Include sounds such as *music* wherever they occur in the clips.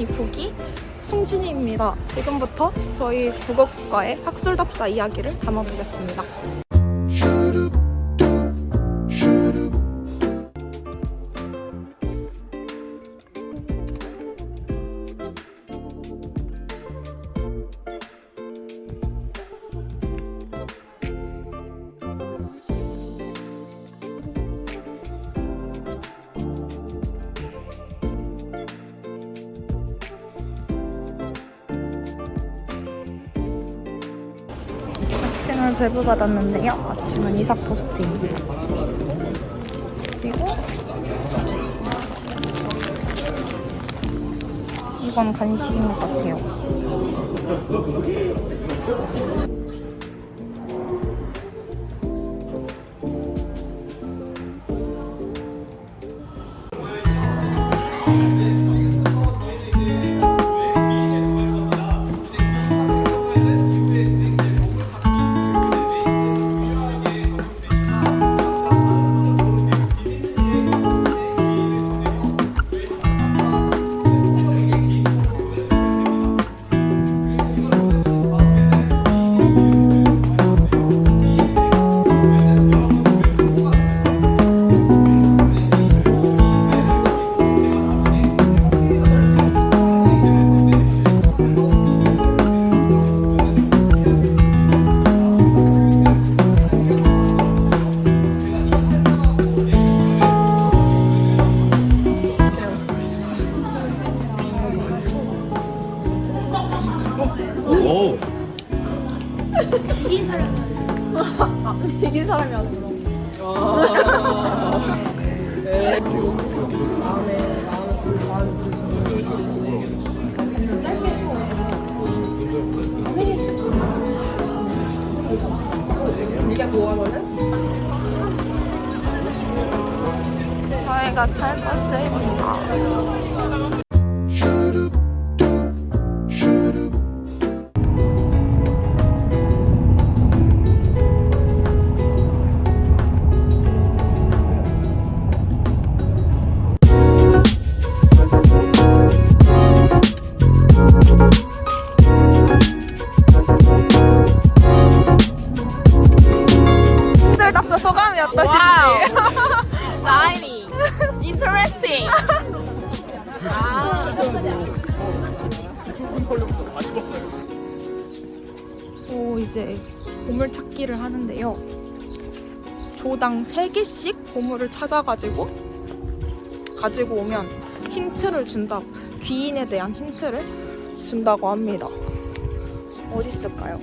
공만이 국기 송진희입니다. 지금부터 저희 국어과의 학술답사 이야기를 담아보겠습니다. 아침을 배부받았는데요. 아침은 이삭 토스트입니다. 그리고 이건 간식인 것 같아요. 이긴 사람이 하는 거. 저희가 탈 버스입니다. 보물을 찾아가지고 가지고 오면 힌트를 준다. 귀인에 대한 힌트를 준다고 합니다. 어디 있을까요?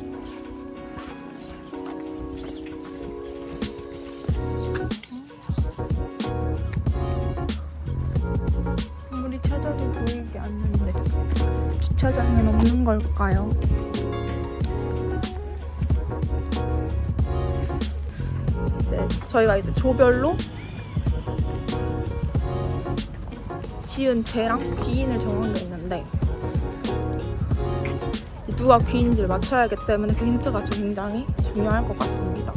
보물이 찾아도 보이지 않는데 주차장엔 없는 걸까요? 저희가 이제 조별로 지은 죄랑 귀인을 정한 게 있는데 누가 귀인인지를 맞춰야 하기 때문에 그 힌트가 굉장히 중요할 것 같습니다.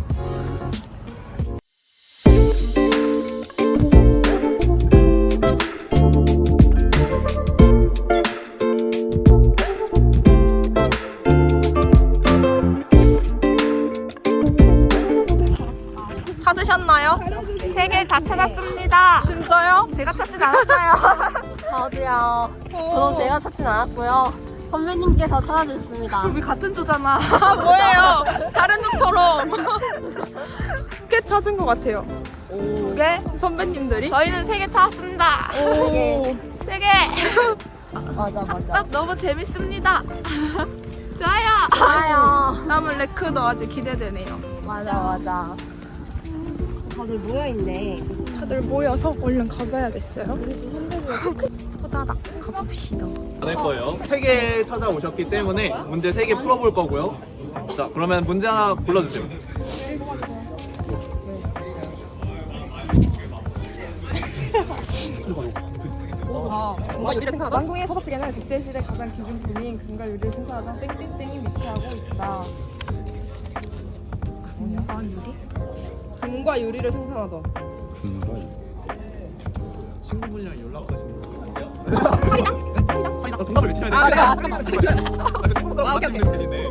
제가 찾진 않았어요. *laughs* 저도요. 저도 제가 찾진 않았고요. 선배님께서 찾아주셨습니다. 우리 같은 조잖아. *laughs* 뭐예요? 다른 조처럼. *laughs* 꽤 찾은 것 같아요. 두 개? 선배님들이. 저희는 세 개 찾았습니다. 오. 세 개. 맞아, 맞아. 너무 재밌습니다. 좋아요. 좋아요. 다음은 레크도 아주 기대되네요. 맞아, 맞아. 다들 모여있네. 다들 모여서 얼른 가봐야겠어요. 호다닥 가봅시다. 안할 거예요. 세 개 찾아오셨기 때문에 문제 세 개 풀어볼 거고요. 자, 그러면 문제 하나 골라주세요. 금과 유리를 생산하던 왕궁의 서독 측에는 그때 시대 가장 기준품인 금과 유리를 생산하던 땡땡땡이 위치하고 있다. 금과 유리? 금과 유리를 생산하던 친구분이랑 연락하시는 거 있어요? 정답을 외치셔야 아, 되는데. 그래. 아, 잠깐만. 아, 그 친구들 아, 오케이, 계신데.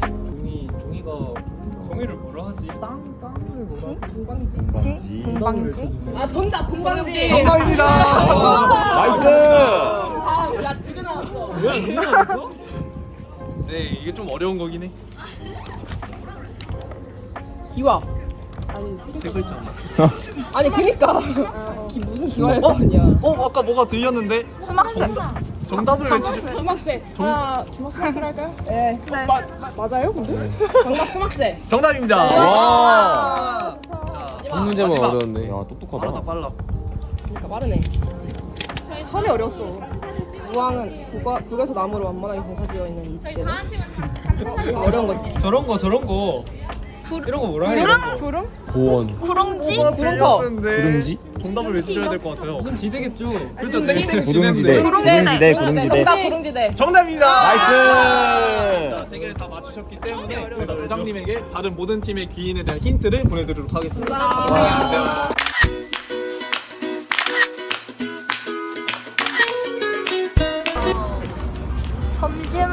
종이 종이가 종이를 뭐라 하지? 공방지? 공방지? 아, 정답, 공방지. 정답입니다. 어려운 거긴 해. 기와. 세 글자. *laughs* 아니 그니까. 기 무슨 기와일 거 어? 아니야. 어, 아까 뭐가 들렸는데? 수막새. 정답을 외치세요. 수막새. 하나, 주먹 수막새 할까요? 네. 마, 마, 맞아요, 근데? 정답 수막새. 정답입니다. 와. 자, 한 문제만 마지막. 어려웠네. 야 똑똑하다. 빨라. 그러니까 빠르네. 철이 어렸어. 우왕은 북어, 북에서 나무로 완만하게 공사되어 있는 이 지대는 어, 어려운 거지. 저런 거 저런 거. 이런 거 뭐라 해? 이런 거. 구름? 고원. 구렁지? 뭐가 구름터. 구름지? 정답을 외치셔야 될 것 같아요. 무슨 지대겠죠? 그렇죠. 구름지대. 지대인데. 구름지대. 정답 구름지대. 정답입니다. 나이스. 자, 세 개를 다 맞추셨기 때문에 저희가 회장님에게 다른 모든 팀의 귀인에 대한 힌트를 보내드리도록 하겠습니다. 점심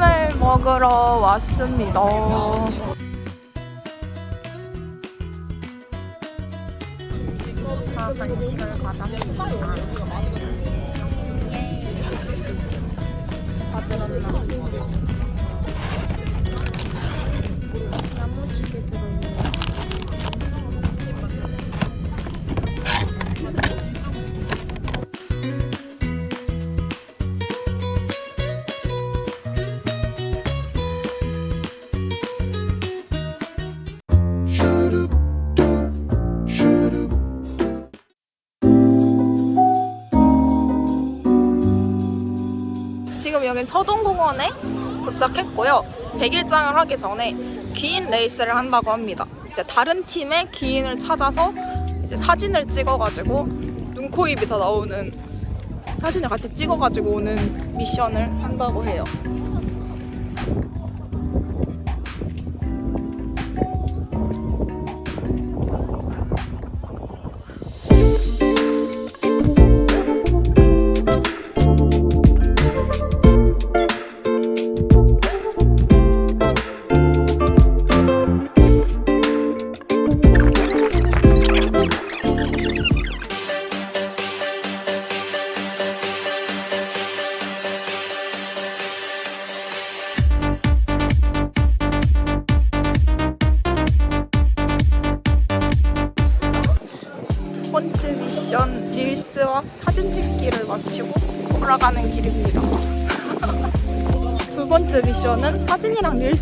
을 먹으러 왔습니다. 자, 간식을 받았습니다. 받으렀 여기 서동공원에 도착했고요. 100일장을 하기 전에 귀인 레이스를 한다고 합니다. 이제 다른 팀의 귀인을 찾아서 이제 사진을 찍어가지고 눈, 코, 입이 다 나오는 사진을 같이 찍어가지고 오는 미션을 한다고 해요.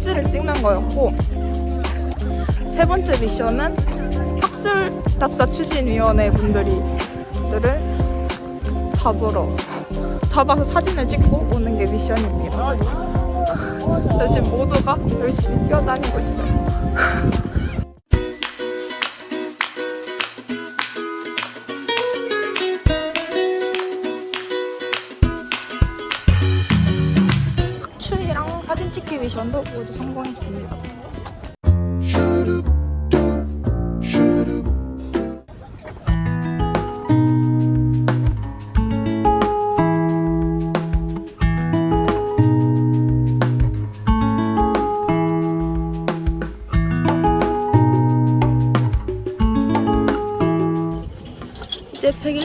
릴스를 찍는 거였고 세 번째 미션은 학술답사 추진위원회 분들이 들을 잡으러 잡아서 사진을 찍고 오는 게 미션입니다. 지금 모두가 열심히 뛰어다니고 있어요.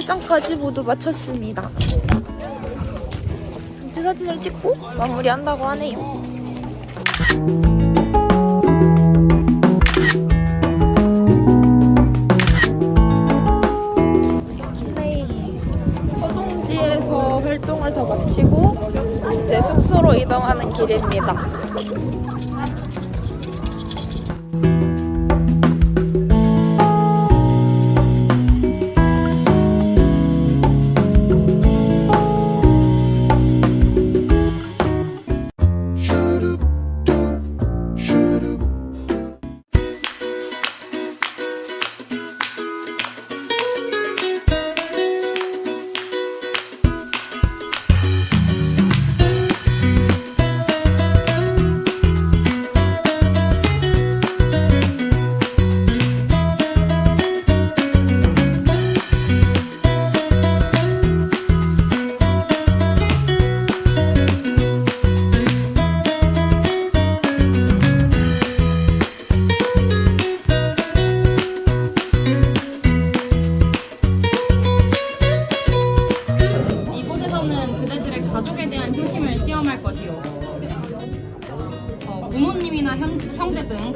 이제 100일장까지 모두 마쳤습니다. 단체 사진을 찍고 마무리한다고 하네요. 네. 서동지에서 활동을 다 마치고 이제 숙소로 이동하는 길입니다.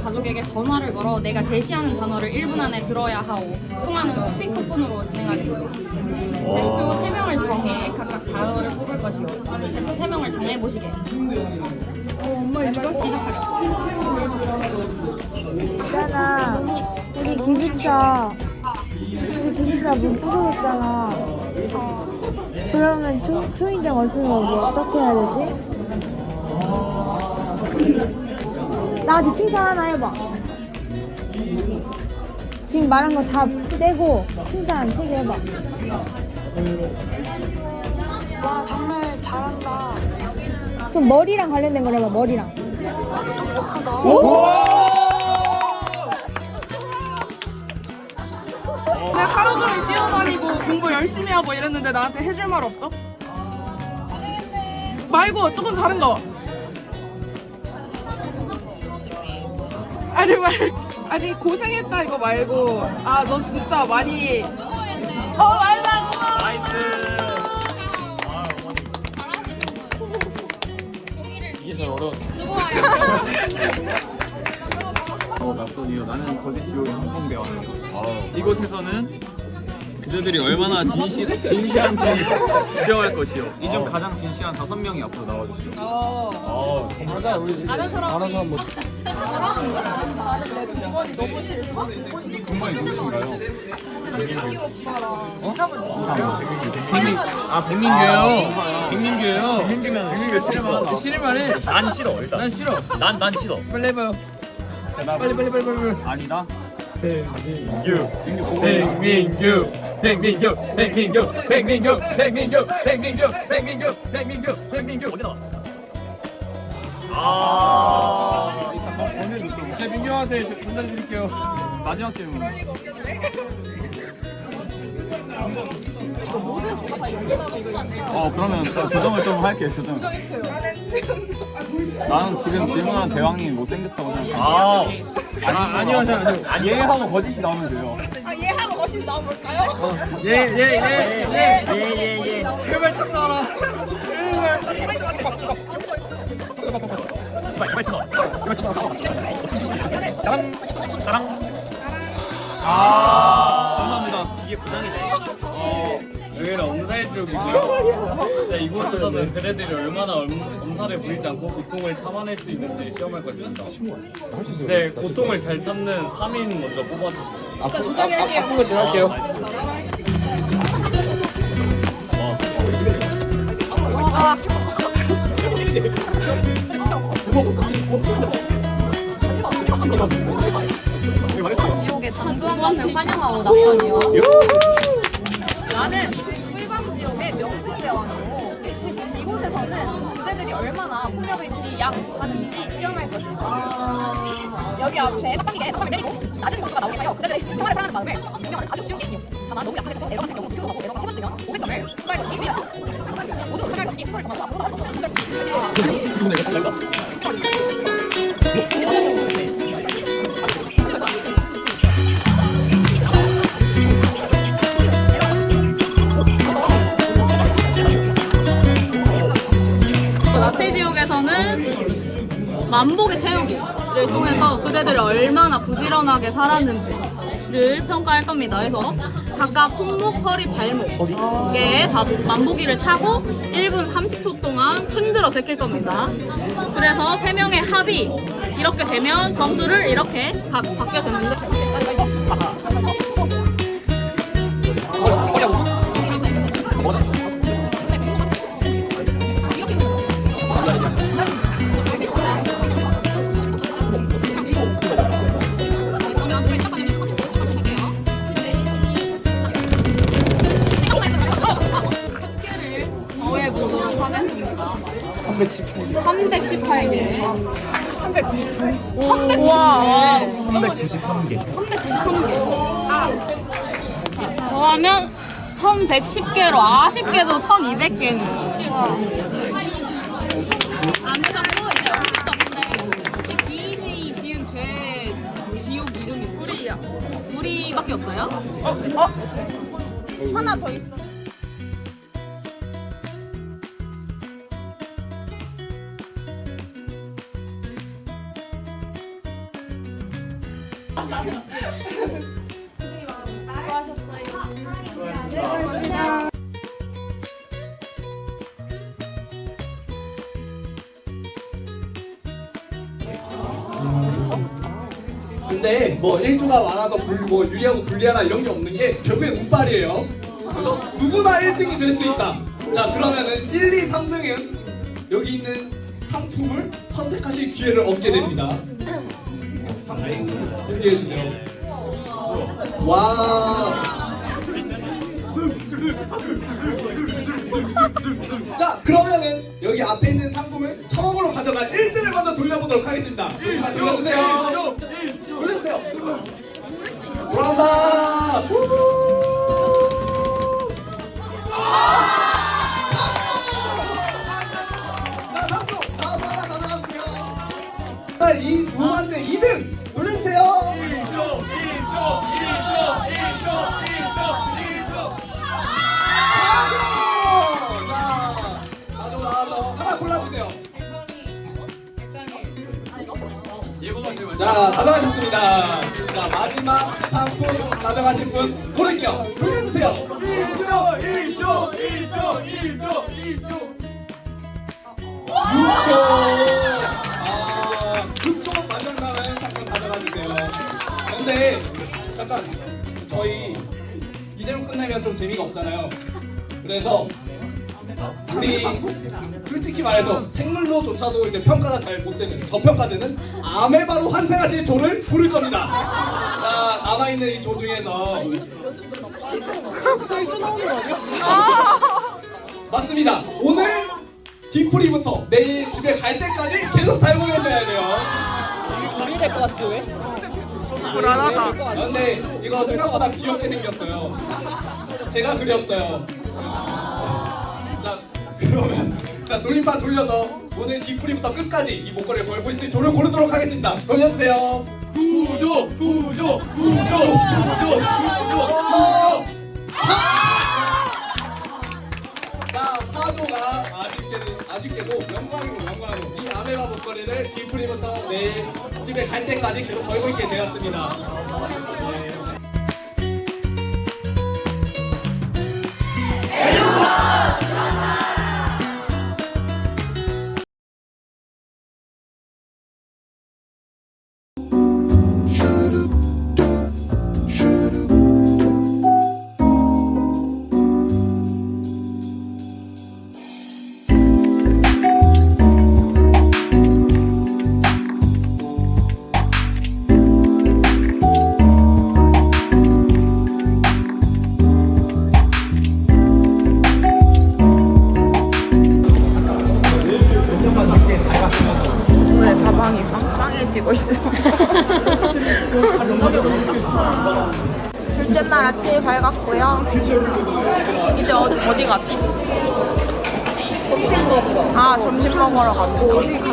가족에게 전화를 걸어 내가 제시하는 단어를 1분 안에 들어야 하오. 통화는 스피커폰으로 진행하겠소. 대표 3명을 정해 각각 단어를 뽑을 것이오. 대표 3명을 정해보시게. 있잖아. 우리 기숙사, 우리 기숙사 문 부서졌잖아. 그러면 초, 초인종 없으면 뭐 어떻게 해야 되지? 나한테 칭찬 하나 해봐. 지금 말한 거다 떼고 칭찬 세 개 해봐. 와 정말 잘한다. 그럼 머리랑 관련된 걸 해봐 머리랑. 내가 하루 종일 뛰어다니고 공부 열심히 하고 이랬는데 나한테 해줄 말 없어? 말고 조금 다른 거. 아니 말 아니 고생했다 이거 말고 아 너 진짜 많이 어 말라고 이게 제일 어려운. 어, 낯선이요. 나는 거짓 지옥 홍콩대 왔네요. 이곳에서는 그들이 얼마나 진실 진시한지 시험할 *laughs* 것이요. 이 중 가장 진시한 다섯 명이 앞으로 나와주시오. 어, 맞아 우리 아는 사람 뭐 누구신가요? 백민 아 백민규요. 백민규요. 백민규면 백민규 싫으면 싫으면 해. 난 싫어 일단 난 싫어. 난 난 싫어 빨리 해봐요. 빨리 빨리 빨리 빨리. 아니다. 백민규 백민규 백민규 백민규 백민규 백민규 백민규 백민규 백민규 백민규 어디 나와 아제 민규한테 전달해 드릴게요. 마지막 질문. 어 그러면 조정을 좀 할게 조정. 나는 지금 질문한 대왕님이 못생겼다고 생각해. 아 아 아니요 아니요. 아 얘하고 거짓이 나오면 돼요. 얘하고 멋있 나와볼까요? 예예예예예예예 제발 참 나와라. 제발 제발 쳐넣어 감사합니다. 이게 어, 여기는 엄살의 지옥이고요. 자, 이곳에서는 그대들이 얼마나 엄, 엄살에 부리지 않고 고통을 참아낼 수 있는지 시험할 것입니다. 이제 고통을 잘 참는 3인 먼저 뽑아주세요. 아, 조정할게요. 아픈 거 제가 할게요. 지옥의 당도한 맛을 환영하오 낯선이요. 나는 꿀밤 지옥의 명품 대왕이고 이곳에서는 그대들이 얼마나 폭력을 지양하는지 시험할 것이다. 여기 앞에 빡빡이게 빡빡을 때리고 낮은 점수가 나오게 하여 그대들의 평화를 사랑하는 마음을 증명하는 아주 쉬운 게임이요. 다만 너무 약하게 에러가 경우 표로 하고 에러가 뜨면 500점을 추가할 것이니 주의하시오. 모두 참여할 것이니 스토를 정하고 앞으로 나와주시오. 라떼 만복의 채우기를 통해서 그대들이 얼마나 부지런하게 살았는지를 평가할 겁니다. 그래서 각각 손목, 허리, 발목에 다 만보기를 차고 1분 30초 동안 흔들어 제낄 겁니다. 그래서 3명의 합이 이렇게 되면 점수를 이렇게 각 받게 되는데 318개. 399. 우와. 393개 393개. 더하면 1110개로 아쉽게도 1200개는. 안 해봤고 이제 없을 없는데 기인이 지은 죄 지옥 이름이 불이야. 불이밖에 없어요? 하나 더 있어. 뭐 1조가 많아서 불, 뭐 유리하고 불리하다 이런 게 없는 게 결국엔 운빨이에요. 그래서 누구나 1등이 될 수 있다. 자 그러면은 1, 2, 3등은 여기 있는 상품을 선택하실 기회를 얻게 됩니다. 3등 공개해 주세요. 와. 자 그러면은 여기 앞에 있는 상품을 처음으로 가져간 1등을 먼저 돌려보도록 하겠습니다. 자, 돌려주세요. 돌려주세요. 돌아온다. 자 상품 다음 하나 가져가주세요. 자이 두 번째 2등 자, 가져가셨습니다. 자, 마지막 상품 가져가신 분 고를게요. 돌려주세요. 1조, 1조, 1조, 1조, 1조. 6조. 아, 6조 마지막에 상품 가져가주세요. 근데, 잠깐, 저희 이대로 끝내면 좀 재미가 없잖아요. 그래서, 우리 솔직히 말해서 생물로조차도 이제 평가가 잘 못 되는 저평가되는 아메바로 환생하실 조를 부를 겁니다. 자 남아 있는 이 조 중에서 맞습니다. 오늘 뒤풀이부터 내일 집에 갈 때까지 계속 달고 계셔야 돼요. 우리 될것 같지 왜? 불안하다. 아, 근데 이거 생각보다 귀엽게 생겼어요. 제가 그렸어요. 자, 그러면 자 돌림판 돌려서 오늘 뒤풀이부터 끝까지 이 목걸이를 걸고 있을 조를 고르도록 하겠습니다. 돌려주세요. 구조, 구조, 구조, 구조, 구조. 자, 사조가 아쉽게도, 아쉽게도 영광이고 영광으로 이 아메바 목걸이를 뒤풀이부터 내일 집에 갈 때까지 계속 걸고 있게 되었습니다. 먹으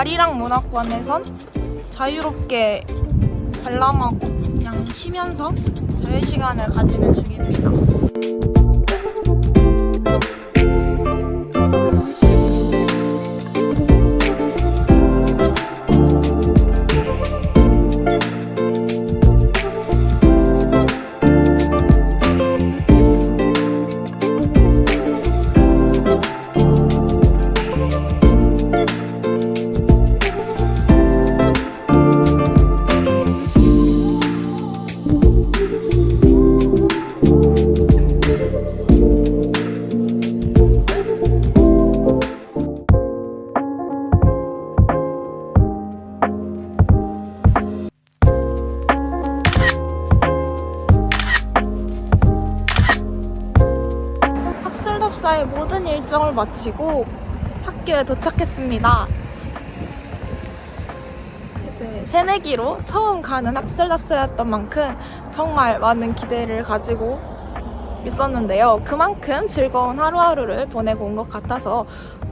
아리랑 문학관에선 자유롭게 관람하고 그냥 쉬면서 자유 시간을 가지는 중입니다. 모든 일정을 마치고 학교에 도착했습니다. 이제 새내기로 처음 가는 학술답사였던 만큼 정말 많은 기대를 가지고 있었는데요. 그만큼 즐거운 하루하루를 보내고 온 것 같아서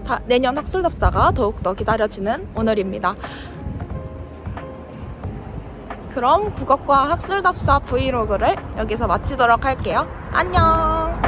다- 내년 학술답사가 더욱더 기다려지는 오늘입니다. 그럼 국어과 학술답사 브이로그를 여기서 마치도록 할게요. 안녕!